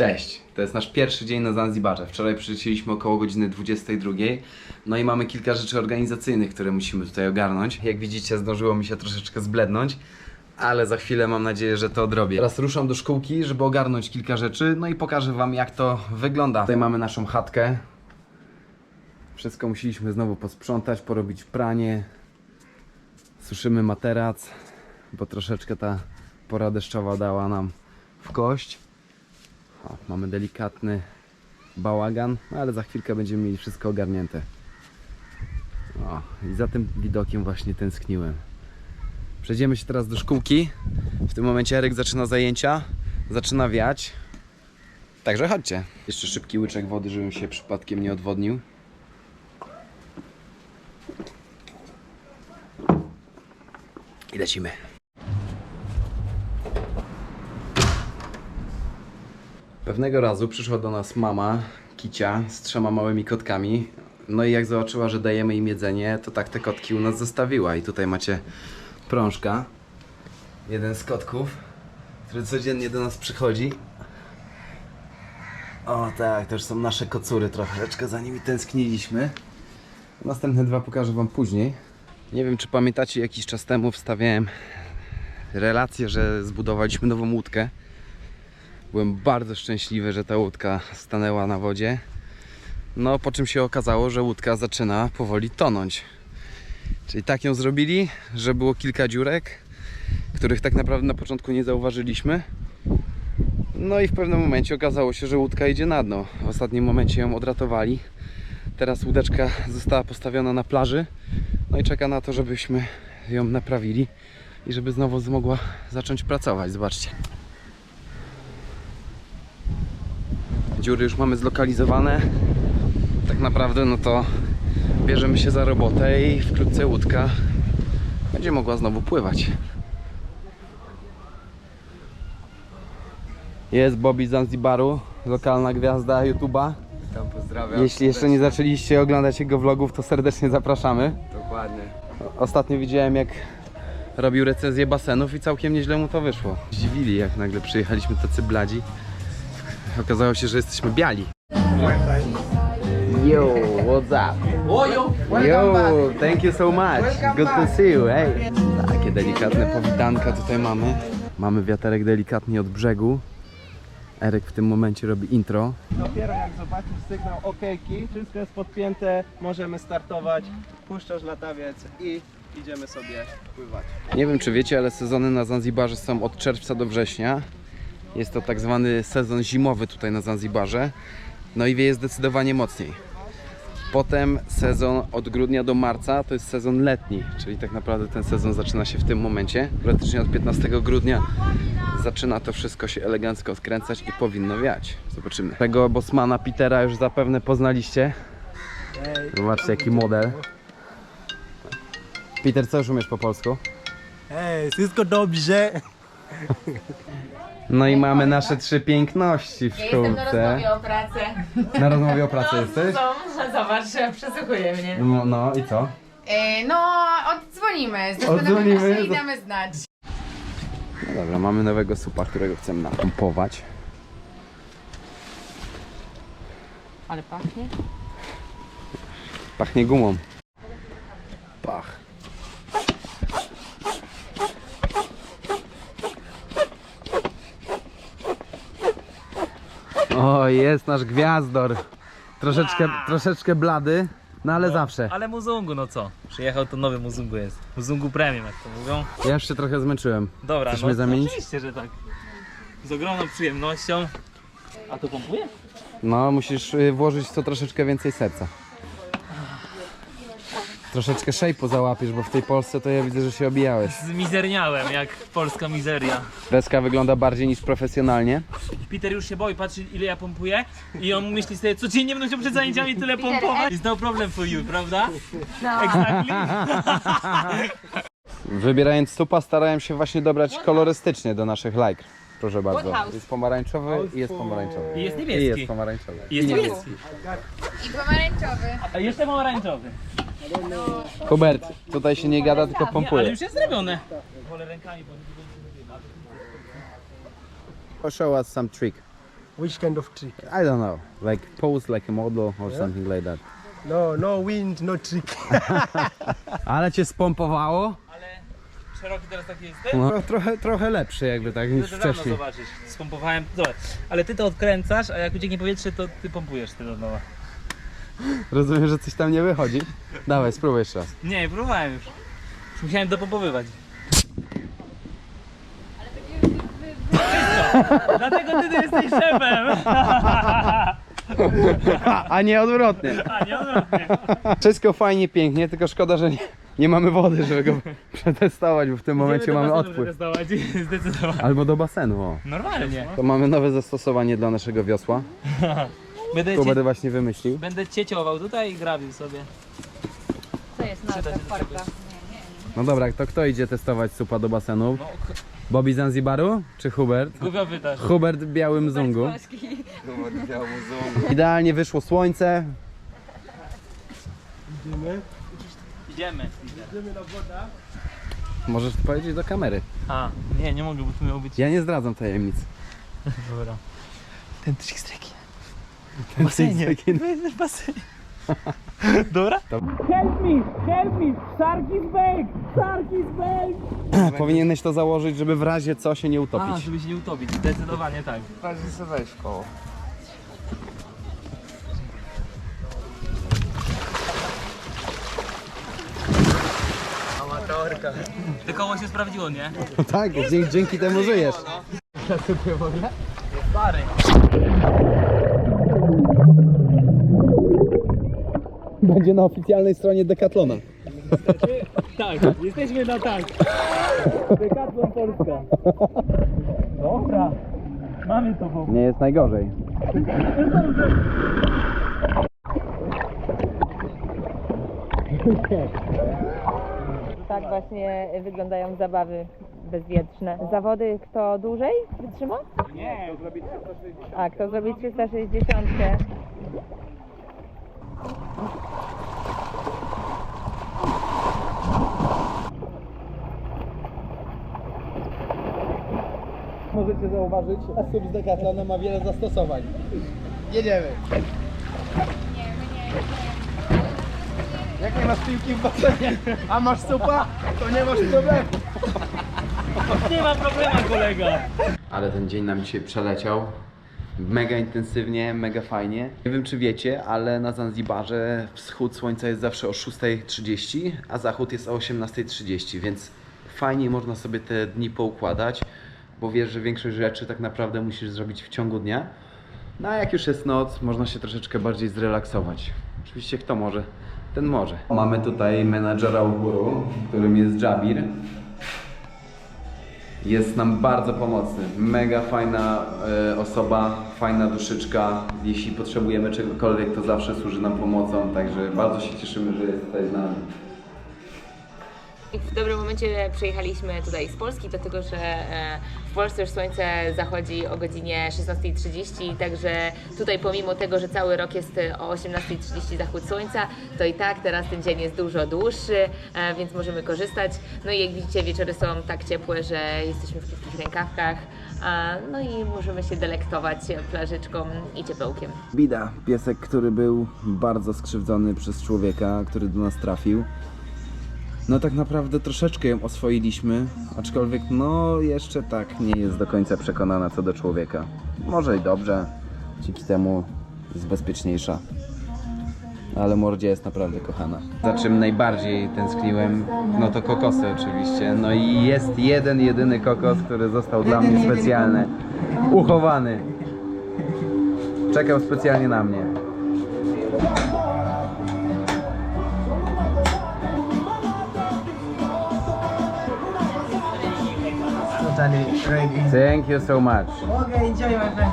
Cześć, to jest nasz pierwszy dzień na Zanzibarze. Wczoraj przylecieliśmy około godziny 22. No i mamy kilka rzeczy organizacyjnych, które musimy tutaj ogarnąć. Jak widzicie, zdążyło mi się troszeczkę zblednąć, ale za chwilę mam nadzieję, że to odrobię. Teraz ruszam do szkółki, żeby ogarnąć kilka rzeczy, no i pokażę wam jak to wygląda. Tutaj mamy naszą chatkę. Wszystko musieliśmy znowu posprzątać, porobić pranie. Suszymy materac, bo troszeczkę ta pora deszczowa dała nam w kość. O, mamy delikatny bałagan, no ale za chwilkę będziemy mieli wszystko ogarnięte. O, i za tym widokiem właśnie tęskniłem. Przejdziemy się teraz do szkółki. W tym momencie Eryk zaczyna zajęcia, zaczyna wiać. Także chodźcie. Jeszcze szybki łyczek wody, żebym się przypadkiem nie odwodnił. I lecimy. Pewnego razu przyszła do nas mama Kicia z trzema małymi kotkami. No i jak zobaczyła, że dajemy im jedzenie, to tak te kotki u nas zostawiła. I tutaj macie prążka. Jeden z kotków, który codziennie do nas przychodzi. O tak, to już są nasze kocury troszeczkę, za nimi tęskniliśmy. Następne dwa pokażę wam później. Nie wiem, czy pamiętacie, jakiś czas temu wstawiałem relację, że zbudowaliśmy nową łódkę. Byłem bardzo szczęśliwy, że ta łódka stanęła na wodzie. No, po czym się okazało, że łódka zaczyna powoli tonąć. Czyli tak ją zrobili, że było kilka dziurek, których tak naprawdę na początku nie zauważyliśmy. No i w pewnym momencie okazało się, że łódka idzie na dno. W ostatnim momencie ją odratowali. Teraz łódeczka została postawiona na plaży. No i czeka na to, żebyśmy ją naprawili i żeby znowu mogła zacząć pracować. Zobaczcie. Dziury już mamy zlokalizowane. Tak naprawdę no to bierzemy się za robotę i wkrótce łódka będzie mogła znowu pływać. Jest Bobby z Zanzibaru, lokalna gwiazda YouTube'a. Tam pozdrawiam. Jeśli jeszcze nie zaczęliście oglądać jego vlogów, to serdecznie zapraszamy. Dokładnie. Ostatnio widziałem jak robił recenzję basenów i całkiem nieźle mu to wyszło. Zdziwili jak nagle przyjechaliśmy tacy bladzi. Okazało się, że jesteśmy biali. Yo, what's up? Yo, thank you so much. Good to see you, hey. Takie delikatne powitanka tutaj mamy. Mamy wiaterek delikatnie od brzegu. Eryk w tym momencie robi intro. Dopiero jak zobaczysz sygnał okejki, wszystko jest podpięte, możemy startować, puszczasz latawiec i idziemy sobie pływać. Nie wiem czy wiecie, ale sezony na Zanzibarze są od czerwca do września. Jest to tak zwany sezon zimowy tutaj na Zanzibarze. No i wieje zdecydowanie mocniej. Potem sezon od grudnia do marca to jest sezon letni, czyli tak naprawdę ten sezon zaczyna się w tym momencie. Praktycznie od 15 grudnia zaczyna to wszystko się elegancko odkręcać i powinno wiać. Zobaczymy. Tego bosmana Petera już zapewne poznaliście. Zobaczcie jaki model. Peter, co już umiesz po polsku? Hej, wszystko dobrze! No i mamy nasze trzy piękności w Ja jestem na szkółce. rozmowie o pracę. Na rozmowie o pracy jesteś? No, zobacz, przesłuchuje mnie. No, no i co? E, no, oddzwonimy. Odzwonimy. Zastanawiamy się i damy znać. No dobra, mamy nowego supa, którego chcemy napompować. Ale pachnie. Pachnie gumą. Pach. O, jest nasz gwiazdor. Troszeczkę, troszeczkę blady, no ale zawsze. Ale Muzungu, no co? Przyjechał to nowy Muzungu jest. Muzungu Premium, jak to mówią. Ja już się trochę zmęczyłem. Dobra, Chcesz no mnie zamienić? oczywiście, że tak. Z ogromną przyjemnością. A to pompuje? No, musisz y, włożyć w to troszeczkę więcej serca. Troszeczkę shape'u załapiesz, bo w tej Polsce to ja widzę, że się obijałeś. Zmizerniałem, jak polska mizeria. Deska wygląda bardziej niż profesjonalnie. Peter już się boi, patrzy ile ja pompuję i on myśli sobie, codziennie będę chciał przed zajęciami tyle pompować. It's no problem for you, prawda? No. Exactly. Wybierając supa starałem się właśnie dobrać kolorystycznie do naszych lajk. Proszę bardzo. house? Jest pomarańczowy i jest pomarańczowy. I jest I jest niebieski. pomarańczowy. I jest niebieski. I pomarańczowy. A jeszcze pomarańczowy. Hubert, tutaj się nie gada, tylko ale pompuje. już jest zrobione. Wolę rękami, bo Show us some trick. Which kind of trick? I don't know, like pose like a model or something like that. No, no wind, no trick. Ale cię spompowało? Szeroki teraz taki jesteś? No, trochę, trochę lepszy jakby tak niż wcześniej. zobaczysz. Spompowałem. Zobacz. Ale ty to odkręcasz, a jak ucieknie powietrze, to ty pompujesz ty do nowa. Rozumiem, że coś tam nie wychodzi. Dawaj, spróbuj jeszcze raz. Nie, próbowałem już. Już musiałem dopompowywać. Dlatego ty tu jesteś szefem. A nie odwrotnie. A nie odwrotnie. Wszystko fajnie, pięknie, tylko szkoda, że nie, nie mamy wody, żeby go przetestować, bo w tym momencie mamy odpływ. przetestować, Zdecydowanie. Albo do basenu, o. Normalnie. To mamy nowe zastosowanie dla naszego wiosła. Będę, To cie... będę właśnie wymyślił. Będę cieciował tutaj i grabił sobie. To jest Przyda nazwa się do parka. czegoś. No dobra, to kto idzie testować supa do basenu? No, Bobby Zanzibaru czy Hubert? głupio pytasz. Hubert w białym zungu. Idealnie wyszło słońce. Idziemy. Idziemy. Idziemy na wodę. Możesz to powiedzieć do kamery. A, nie, nie mogę, bo tu miało być. Ja nie zdradzam tajemnic. Dobra. Ten trik z treki. Ten basenie. W basenie. Dobra? Help me! Help me! Shark is back! Shark is back! Powinieneś to założyć, żeby w razie co się nie A, utopić. żeby się nie utopić. Zdecydowanie tak. Bardziej sobie weź w koło. Amatorka. Te koło się sprawdziło, nie? tak, dzięki, dzięki temu żyjesz. Stary. Będzie na oficjalnej stronie Decathlona. Tak, jesteśmy na tak. Decathlon Polska. Dobra. Mamy to w Nie jest najgorzej. Tak właśnie wyglądają zabawy bezwietrzne. Zawody kto dłużej wytrzyma? Nie, A kto zrobi 360? Możecie zauważyć, sub z Decathlona ma wiele zastosowań. Jedziemy. Jak nie masz piłki w basenie, a masz supa, to nie masz problemu. nie ma problemu, kolega. Ale ten dzień nam dzisiaj przeleciał. Mega intensywnie, mega fajnie. Nie wiem czy wiecie, ale na Zanzibarze wschód słońca jest zawsze o 6.30, a zachód jest o 18.30, więc fajnie można sobie te dni poukładać, bo wiesz, że większość rzeczy tak naprawdę musisz zrobić w ciągu dnia. No a jak już jest noc, można się troszeczkę bardziej zrelaksować. Oczywiście kto może, ten może. Mamy tutaj menadżera u góry, którym jest Jabir. Jest nam bardzo pomocny. Mega fajna e, osoba, fajna duszyczka. Jeśli potrzebujemy czegokolwiek, to zawsze służy nam pomocą. Także bardzo się cieszymy, że jest tutaj z nami. W dobrym momencie przyjechaliśmy tutaj z Polski, dlatego że e, w Polsce już słońce zachodzi o godzinie 16.30, także tutaj pomimo tego, że cały rok jest e, o 18.30 zachód słońca, to i tak teraz ten dzień jest dużo dłuższy, e, więc możemy korzystać. No i jak widzicie wieczory są tak ciepłe, że jesteśmy w krótkich rękawkach, no i możemy się delektować plażyczką i ciepełkiem. Bida, piesek, który był bardzo skrzywdzony przez człowieka, który do nas trafił. No tak naprawdę troszeczkę ją oswoiliśmy, aczkolwiek no jeszcze tak nie jest do końca przekonana co do człowieka. Może i dobrze, dzięki temu jest bezpieczniejsza. Ale Mordzia jest naprawdę kochana. Za czym najbardziej tęskniłem, no to kokosy oczywiście. No i jest jeden, jedyny kokos, który został dla mnie specjalny. Uchowany. Czekał specjalnie na mnie. Totally ready. Thank you so much. Okay, enjoy my friend.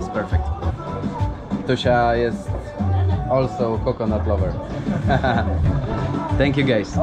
It's perfect. Tusia jest also coconut lover. Thank you guys.